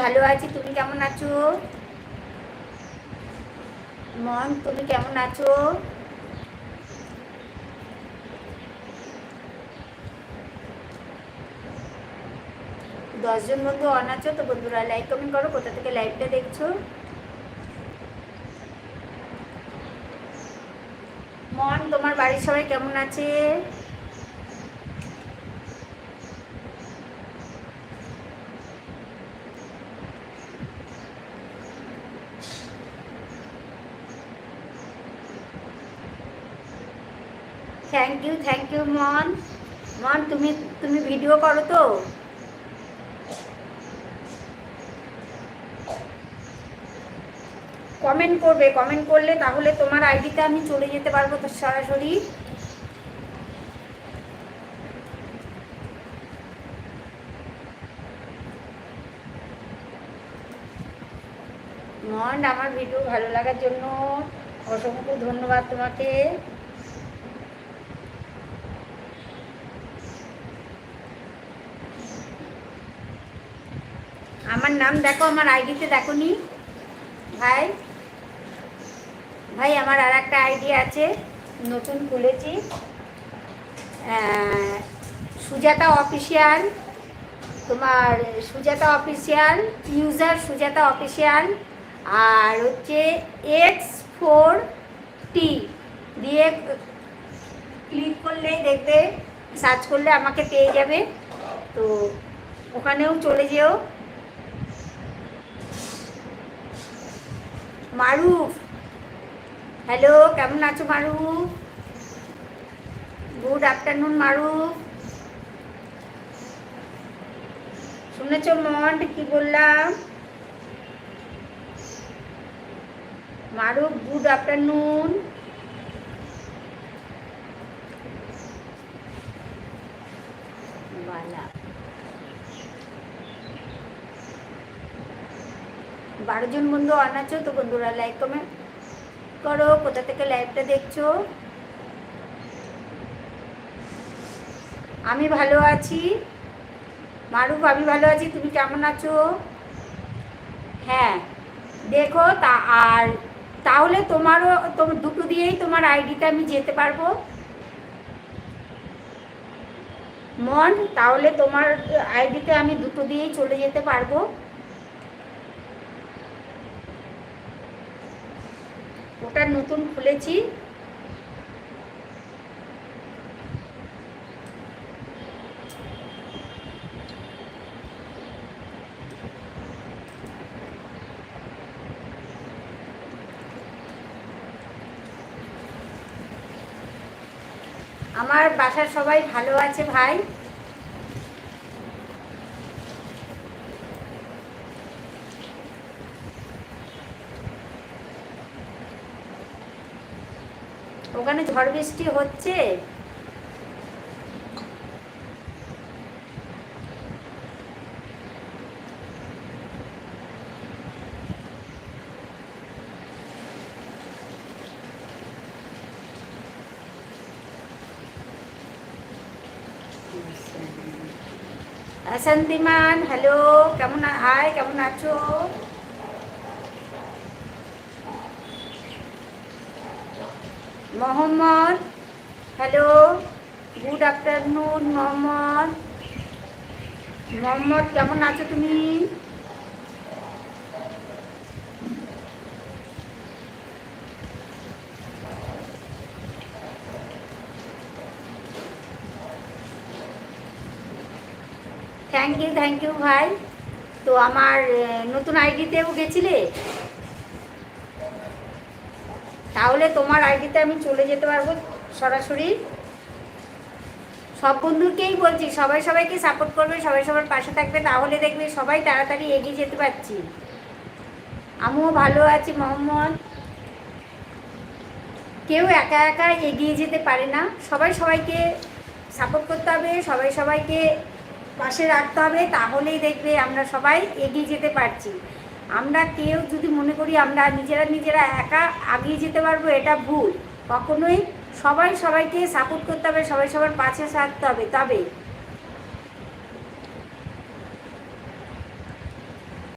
ভালো আছি, তুমি কেমন আছো? মন, তুমি কেমন আছো? দশজন বন্ধু অন আছো, তো বন্ধুরা লাইক কমেন্ট করো, কোথা থেকে লাইভটা দেখছ? মন, তোমার বাড়ির সবাই কেমন আছে? থ্যাংক ইউ থ্যাংক ইউ মন মন তুমি তুমি ভিডিও করো তো। কমেন্ট করবে কমেন্ট করলে তাহলে তোমার আইডিতে আমি চলে যেতে পারব তো সরাসরি। মন আমার ভিডিও ভালো লাগার জন্য অসংখ্য ধন্যবাদ তোমাকে। আমার নাম দেখো, আমার আইডিতে দেখো নি। ভাই ভাই, আমার আর একটা আইডি আছে, নতুন খুলেছি। সুজাতা অফিসিয়াল তোমার Sujata official user Sujata official আর হচ্ছে এক্স ফোর টি দিয়ে ক্লিক করলেই দেখবে সার্চ করলে আমাকে পেয়ে যাবে। তো ওখানেও চলে যেও। মারুফ হ্যালো কেমন আছো মারুফ গুড আফটারনুন মারুফ শুনেছ মন্ড কি বললাম? মারুফ গুড আফটারনুন বালা। বারো জন বন্ধু অন তো বন্ধুরা লাইক কমেন্ট করো, কোথা থেকে লাইভটা দেখছ? আমি ভালো আছি। মারুফ, আমি ভালো আছি, তুমি কেমন আছো? হ্যাঁ দেখো, তা আর তাহলে তোমারও তোমার দুটো দিয়েই তোমার আইডিতে আমি যেতে পারব। মন, তাহলে তোমার আইডিতে আমি দুটো দিয়েই চলে যেতে পারব। ওটা নতুন খুলেছি। আমার বাসার সবাই ভালো আছে ভাই? ওখানে ঝড় বৃষ্টি হচ্ছে। হ্যালো কেমন হাই কেমন আছো? Mohammad, hello, good afternoon Mohammad. Mohammad, কেমন আছো তুমি? থ্যাংক ইউ থ্যাংক ইউ ভাই। তো আমার নতুন আইডিতেও গেছিলে? তাহলে তোমার আইডিতে আমি চলে যেতে পারব সরাসরি। সব বন্ধুকেই বলছি, সবাই সবাইকে সাপোর্ট করবে, সবাই সবার পাশে থাকবে, তাহলে দেখবে সবাই তাড়াতাড়ি এগিয়ে যেতে পারছি। আমিও ভালো আছি, মোহাম্মদ। কেউ একা একা এগিয়ে যেতে পারে না। সবাই সবাইকে সাপোর্ট করতে হবে, সবাই সবাইকে পাশে রাখতে হবে, তাহলেই দেখবে আমরা সবাই এগিয়ে যেতে পারছি। আমরা কেউ যদি মনে করি আমরা নিজেরা নিজেরা একা আগিয়ে যেতে পারব, এটা ভুল। কখনোই সবাই সবাইকে সাপোর্ট করতে হবে, সবাই সবার পাশে থাকতে হবে। তবে